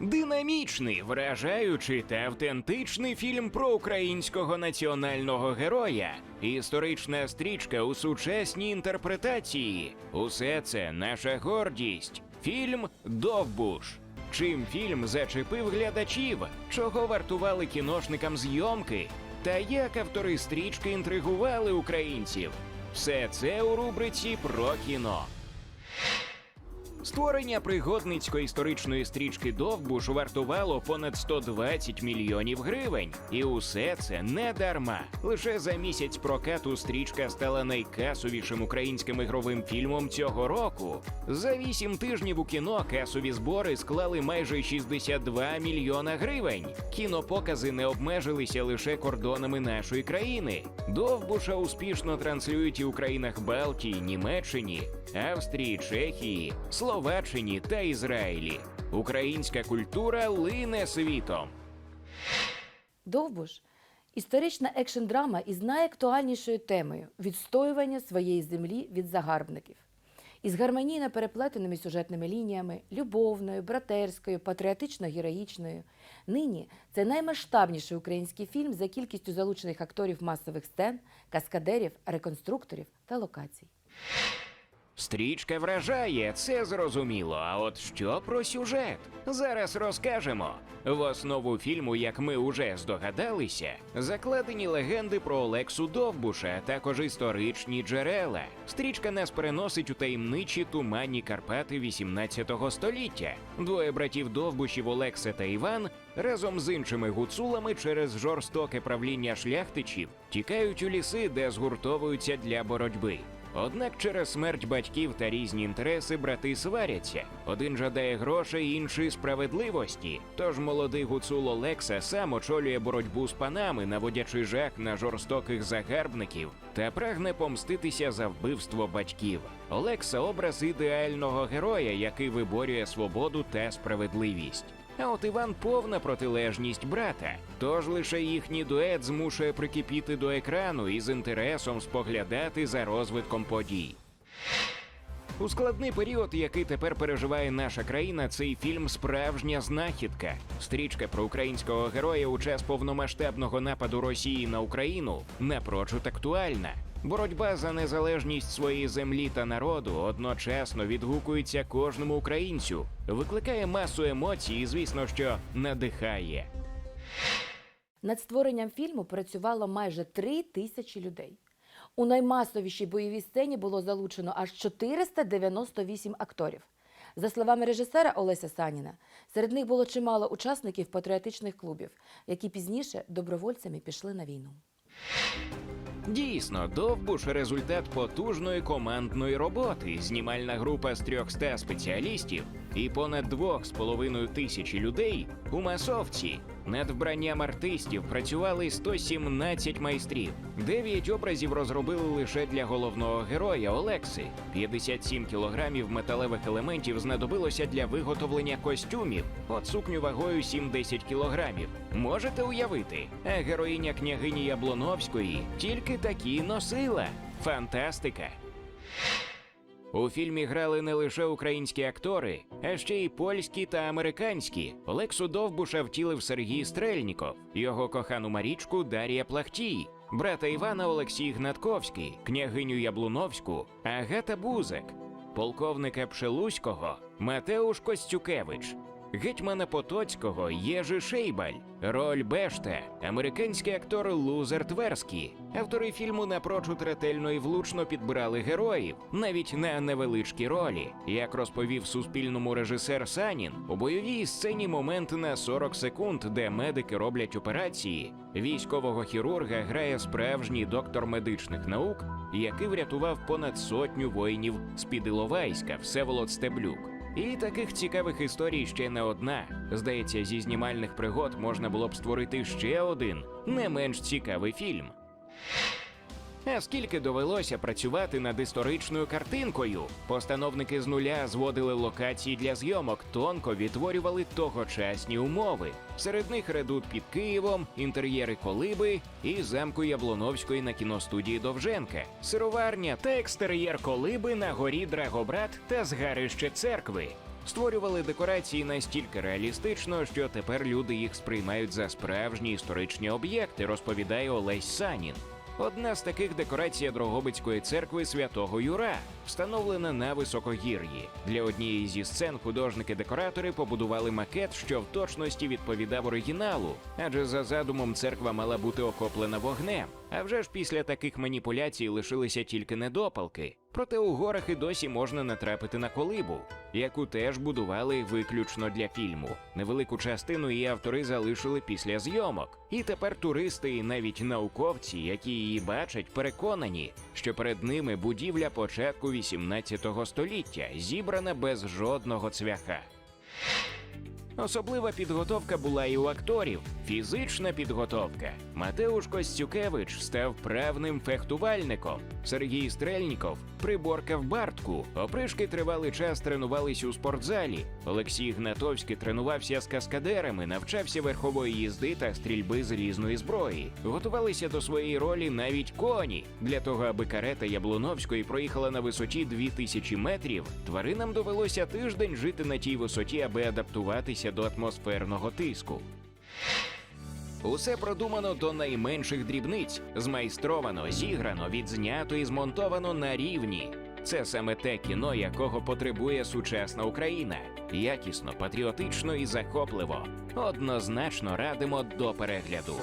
Динамічний, вражаючий та автентичний фільм про українського національного героя, історична стрічка у сучасній інтерпретації. Усе це наша гордість. Фільм Довбуш. Чим фільм зачепив глядачів, чого вартували кіношникам зйомки, та як автори стрічки інтригували українців. Все це у рубриці про кіно. Створення пригодницько-історичної стрічки Довбуш вартувало понад 120 мільйонів гривень. І усе це не дарма. Лише за місяць прокату стрічка стала найкасовішим українським ігровим фільмом цього року. За вісім тижнів у кіно касові збори склали майже 62 мільйона гривень. Кінопокази не обмежилися лише кордонами нашої країни. Довбуша успішно транслюють і у країнах Балтії, Німеччині, Австрії, Чехії, Словаччині та Ізраїлі. Українська культура лине світом. Довбуш історична екшн-драма із найактуальнішою темою відстоювання своєї землі від загарбників. Із гармонійно переплетеними сюжетними лініями, любовною, братерською, патріотично-героїчною. Нині це наймасштабніший український фільм за кількістю залучених акторів масових сцен, каскадерів, реконструкторів та локацій. Стрічка вражає, це зрозуміло. А от що про сюжет? Зараз розкажемо. В основу фільму, як ми уже здогадалися, закладені легенди про Олексу Довбуша, а також історичні джерела. Стрічка нас переносить у таємничі туманні Карпати 18 століття. Двоє братів Довбушів Олекса та Іван разом з іншими гуцулами через жорстоке правління шляхтичів тікають у ліси, де згуртовуються для боротьби. Однак через смерть батьків та різні інтереси брати сваряться. Один жадає грошей, інший справедливості. Тож молодий гуцул Олекса сам очолює боротьбу з панами, наводячи жах на жорстоких загарбників та прагне помститися за вбивство батьків. Олекса образ ідеального героя, який виборює свободу та справедливість. А от Іван повна протилежність брата. Тож лише їхній дует змушує прикипіти до екрану і з інтересом споглядати за розвитком подій. У складний період, який тепер переживає наша країна, цей фільм справжня знахідка. Стрічка про українського героя у час повномасштабного нападу Росії на Україну напрочуд актуальна. Боротьба за незалежність своєї землі та народу одночасно відгукується кожному українцю, викликає масу емоцій і, звісно, що надихає. Над створенням фільму працювало майже три тисячі людей. У наймасовішій бойовій сцені було залучено аж 498 акторів. За словами режисера Олеся Саніна, серед них було чимало учасників патріотичних клубів, які пізніше добровольцями пішли на війну. Дійсно, Довбуш результат потужної командної роботи. Знімальна група з 300 спеціалістів і понад 2,5 тисячі людей у масовці. Над вбранням артистів працювали 117 майстрів. Дев'ять образів розробили лише для головного героя Олекси. 57 кілограмів металевих елементів знадобилося для виготовлення костюмів. От сукню вагою 7-10 кілограмів. Можете уявити? А героїня княгині Яблоновської тільки такі носила. Фантастика! У фільмі грали не лише українські актори, а ще й польські та американські. Олексу Довбуша втілив Сергій Стрельніков, його кохану Марічку Дар'я Плахтій, брата Івана Олексій Гнатковський, княгиню Яблуновську, Агата Бузек, полковника Пшелуського Матеуш Костюкевич, гетьмана Потоцького Єжи Шейбаль, роль Бешта, американський актор Лузер Тверський. Автори фільму напрочуд ретельно і влучно підбирали героїв, навіть на невеличкі ролі. Як розповів Суспільному режисер Санін, у бойовій сцені момент на 40 секунд, де медики роблять операції. Військового хірурга грає справжній доктор медичних наук, який врятував понад сотню воїнів з під Іловайська Всеволод Стеблюк. І таких цікавих історій ще не одна. Здається, зі знімальних пригод можна було б створити ще один не менш цікавий фільм. А скільки довелося працювати над історичною картинкою? Постановники з нуля зводили локації для зйомок, тонко відтворювали тогочасні умови. Серед них редут під Києвом, інтер'єри колиби і замку Яблоновської на кіностудії Довженка, сироварня та екстер'єр колиби на горі Драгобрат та згарище церкви. Створювали декорації настільки реалістично, що тепер люди їх сприймають за справжні історичні об'єкти, розповідає Олесь Санін. Одна з таких декорація Дрогобицької церкви святого Юра, встановлена на високогір'ї. Для однієї зі сцен художники-декоратори побудували макет, що в точності відповідав оригіналу, адже за задумом церква мала бути окоплена вогнем. А вже ж після таких маніпуляцій лишилися тільки недопалки. Проте у горах і досі можна натрапити на колибу, яку теж будували виключно для фільму. Невелику частину її автори залишили після зйомок. І тепер туристи і навіть науковці, які її бачать, переконані, що перед ними будівля початку 18 століття, зібрана без жодного цвяха. Особлива підготовка була і у акторів. Фізична підготовка. Матеуш Костюкевич став правним фехтувальником. Сергій Стрельніков приборкав бартку. Опришки тривалий час тренувались у спортзалі. Олексій Гнатовський тренувався з каскадерами, навчався верхової їзди та стрільби з різної зброї. Готувалися до своєї ролі навіть коні. Для того, аби карета Яблуновської проїхала на висоті 2000 метрів, тваринам довелося тиждень жити на тій висоті, аби адаптуватися до атмосферного тиску. Усе продумано до найменших дрібниць, змайстровано, зіграно, відзнято і змонтовано на рівні. Це саме те кіно, якого потребує сучасна Україна. Якісно, патріотично і захопливо. Однозначно радимо до перегляду.